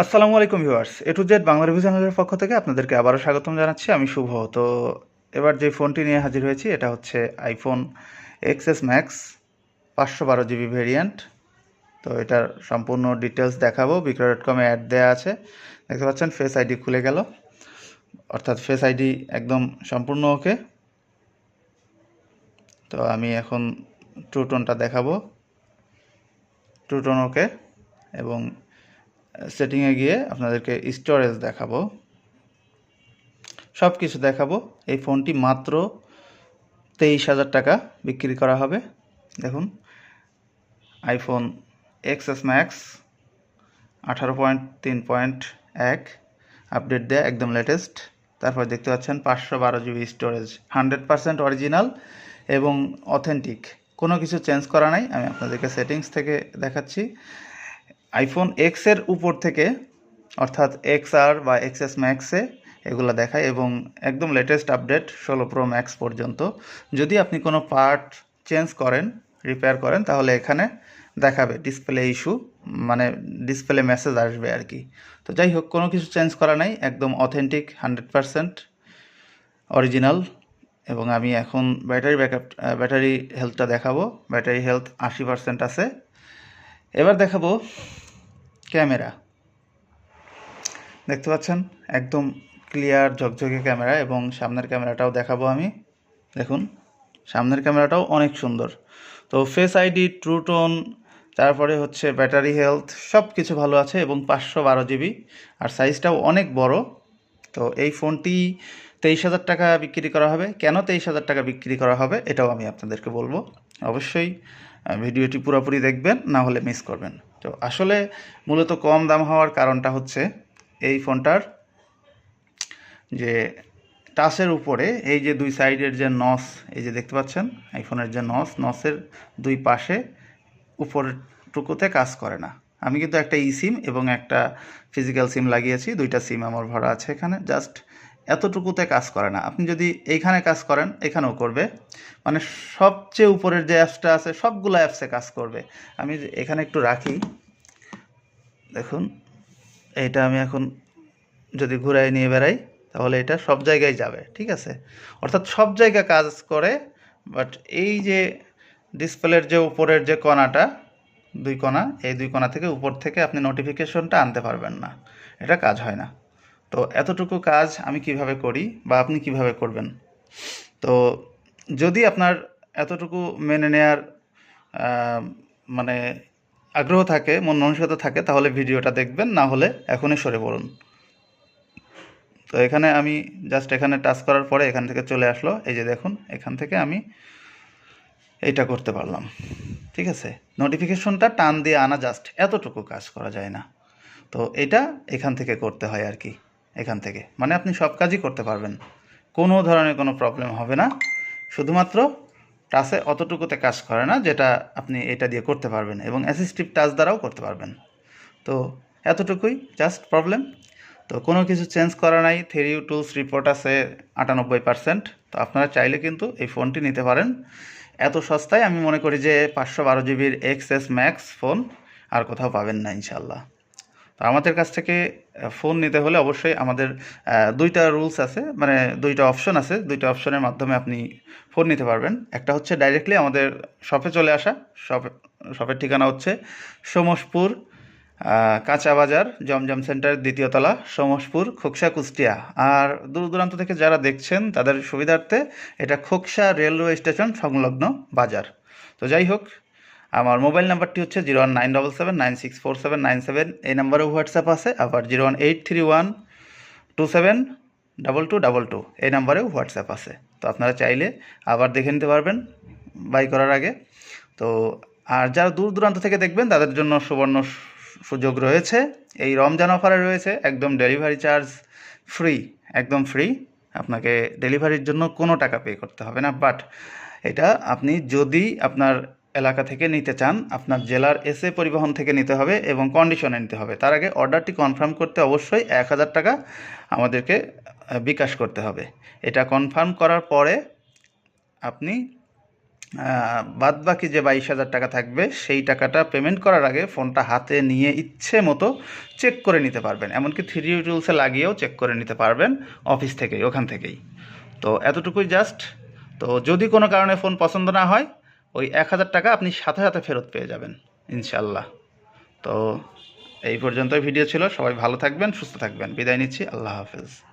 আসসালামু আলাইকুম viewers, A to Z Bangla review চ্যানেলের পক্ষ থেকে আপনাদেরকে আবারও স্বাগতম জানাচ্ছি। আমি শুভ। তো এবার যে ফোনটি নিয়ে হাজির হয়েছি, এটা হচ্ছে আইফোন এক্সএস ম্যাক্স পাঁচশো বারো জিবি ভেরিয়েন্ট তো এটার সম্পূর্ণ ডিটেলস দেখাবো। বিক্রয় ডট কমে অ্যাড দেওয়া আছে। দেখতে পাচ্ছেন ফেস আইডি খুলে গেল। অর্থাৎ ফেস আইডি একদম সম্পূর্ণ ওকে তো আমি এখন ট্রুটোনটা দেখাবো। ট্রুটোন ওকে এবং সেটিংয়ে গিয়ে আপনাদেরকে স্টোরেজ দেখাবো। সব কিছু দেখাবো। এই ফোনটি মাত্র তেইশ হাজার টাকা বিক্রি করা হবে। দেখুন আইফোন এক্সএস ম্যাক্স আঠারো পয়েন্ট তিন পয়েন্ট এক আপডেট দেয় একদম লেটেস্ট তারপর দেখতে পাচ্ছেন পাঁচশো বারো GB storage hundred percent original এবং অথেন্টিক কোনো কিছু চেঞ্জ করা নাই, আমি আপনাদেরকে সেটিংস থেকে দেখাচ্ছি। আইফোন এক্সের উপর থেকে, অর্থাৎ এক্স আর বা এক্সএস ম্যাক্সে এগুলো দেখায় এবং একদম লেটেস্ট আপডেট ষোলো প্রো ম্যাক্স পর্যন্ত। যদি আপনি কোনো পার্ট চেঞ্জ করেন রিপেয়ার করেন, তাহলে এখানে দেখাবে ডিসপ্লে ইস্যু মানে ডিসপ্লে মেসেজ আসবে আর কি। তো যাই হোক, কোনো কিছু চেঞ্জ করা নাই, একদম অথেন্টিক হান্ড্রেড পারসেন্ট অরিজিনাল এবং আমি এখন ব্যাটারি ব্যাকআপ ব্যাটারি হেলথটা দেখাবো ব্যাটারি হেলথ আশি পার্সেন্ট আছে। এবার দেখাবো ক্যামেরা। দেখতে পাচ্ছেন? একদম ক্লিয়ার ঝকঝকে ক্যামেরা এবং সামনের ক্যামেরাটাও দেখাবো আমি। দেখুন, সামনের ক্যামেরাটাও অনেক সুন্দর। তো ফেস আইডি ট্রুটোন তারপরে হচ্ছে ব্যাটারি হেলথ সব কিছু ভালো আছে এবং পাঁচশো বারো জিবি আর সাইজটাও অনেক বড়। তো এই ফোনটি তেইশ হাজার টাকা বিক্রি করা হবে। কেন তেইশ হাজার টাকা বিক্রি করা হবে, এটাও আমি আপনাদেরকে বলব। অবশ্যই ভিডিওটি পুরোপুরি দেখবেন, না হলে মিস করবেন। তো আসলে মূলত কম দাম হওয়ার কারণটা হচ্ছে এই ফোনটার যে টাচের উপরে এই যে দুই সাইডের যে নস, এই যে দেখতে পাচ্ছেন আইফোনের যে নস, নসের দুই পাশে উপরটুকুতে কাজ করে না। আমি কিন্তু একটা ই সিম এবং একটা ফিজিক্যাল সিম লাগিয়েছি, দুইটা সিম আমার ভরা আছে এখানে জাস্ট এতটুকুতে কাজ করে না। আপনি যদি এইখানে কাজ করেন, এখানেও করবে। মানে সবচেয়ে উপরের যে অ্যাপসটা আছে, সবগুলো অ্যাপসে কাজ করবে। আমি এখানে একটু রাখি। দেখুন, এইটা আমি এখন যদি ঘুরাই নিয়ে বেড়াই, তাহলে এটা সব জায়গায় যাবে, ঠিক আছে? অর্থাৎ সব জায়গায় কাজ করে বাট এই যে ডিসপ্লের যে উপরের যে কণাটা, দুই কণা, এই দুই কণা থেকে উপর থেকে আপনি নোটিফিকেশনটা আনতে পারবেন না। এটা কাজ হয় না। তো এতটুকু কাজ আমি কীভাবে করি বা আপনি কীভাবে করবেন? তো যদি আপনার এতটুকু মেনে নেয়ার মানে আগ্রহ থাকে, মন মানসিকতা থাকে, তাহলে ভিডিওটা দেখবেন, না হলে এখনই সরে পড়ুন। তো এখানে আমি জাস্ট এখানে টাচ করার পরে এখান থেকে চলে আসলো। এই যে দেখুন, এখান থেকে আমি এইটা করতে পারলাম। ঠিক আছে? নোটিফিকেশনটা টান দিয়ে আনা জাস্ট এতটুকু কাজ করা যায় না। তো এটা এখান থেকে করতে হয় আর কি। এখান থেকে। মানে আপনি সব কাজই করতে পারবেন। কোনো ধরনের কোনো প্রবলেম হবে না। শুধুমাত্র টাচে অতটুকুতে কাজ করে না, যেটা আপনি এটা দিয়ে করতে পারবেন এবং অ্যাসিস্টিভ টাচ দ্বারাও করতে পারবেন। তো এতটুকুই জাস্ট প্রবলেম তো কোনো কিছু চেঞ্জ করা নাই। থ্রি টুলস রিপোর্ট আছে আটানব্বই পার্সেন্ট তো আপনারা চাইলে কিন্তু এই ফোনটি নিতে পারেন। এত সস্তায় আমি মনে করি যে পাঁচশো বারো জিবির এক্স এস ম্যাক্স ফোন আর কোথাও পাবেন না ইনশাল্লাহ তো আমাদের কাছ থেকে ফোন নিতে হলে অবশ্যই আমাদের দুইটা রুলস আছে মানে দুইটা অপশন আছে। দুইটা অপশনের মাধ্যমে আপনি ফোন নিতে পারবেন। একটা হচ্ছে ডাইরেক্টলি আমাদের শপে চলে আসা। শপে শপের ঠিকানা হচ্ছে সোমসপুর কাঁচা বাজার, জমজম সেন্টার দ্বিতীয় তলা, সোমসপুর, খোকসা কুষ্টিয়া। আর দূর দূরান্ত থেকে যারা দেখছেন, তাদের সুবিধার্থে এটা খোকসা রেলওয়ে স্টেশন সংলগ্ন বাজার। তো যাই হোক আমার মোবাইল নাম্বারটি হচ্ছে zero one nine double seven nine six four seven nine seven. এই নাম্বারেও হোয়াটসঅ্যাপ আছে, আবার zero one eight three one two seven double two double two. এই নাম্বারেও হোয়াটসঅ্যাপ আছে। তো আপনারা চাইলে আবার দেখে নিতে পারবেন, বাই করার আগে। তো আর যারা দূর দূরান্ত থেকে দেখবেন, তাদের জন্য সুবর্ণ সুযোগ রয়েছে। এই রমজান অফারে রয়েছে একদম ডেলিভারি চার্জ ফ্রি, একদম ফ্রি। আপনাকে ডেলিভারির জন্য কোনো টাকা পে করতে হবে না। বাট এটা আপনি যদি আপনার এলাকা থেকে নিতে চান, আপনার জেলার এসএ পরিবহন থেকে নিতে হবে এবং কন্ডিশনে নিতে হবে। তার আগে অর্ডারটি কনফার্ম করতে অবশ্যই এক হাজার টাকা আমাদেরকে বিকাশ করতে হবে। এটা কনফার্ম করার পরে আপনি বাদ বাকি যে বাইশ হাজার টাকা থাকবে, সেই টাকাটা পেমেন্ট করার আগে ফোনটা হাতে নিয়ে ইচ্ছে মতো চেক করে নিতে পারবেন। এমনকি থ্রি টুলসে লাগিয়েও চেক করে নিতে পারবেন অফিস থেকেই, ওখান থেকেই। তো এতটুকুই জাস্ট তো যদি কোনো কারণে ফোন পছন্দ না হয় ওই এক হাজার টাকা আপনি সাথে সাথে ফেরত পেয়ে যাবেন ইনশাল্লাহ তো এই পর্যন্তই ভিডিও ছিল। সবাই ভালো থাকবেন, সুস্থ থাকবেন। বিদায় নিচ্ছি। আল্লাহ হাফেজ।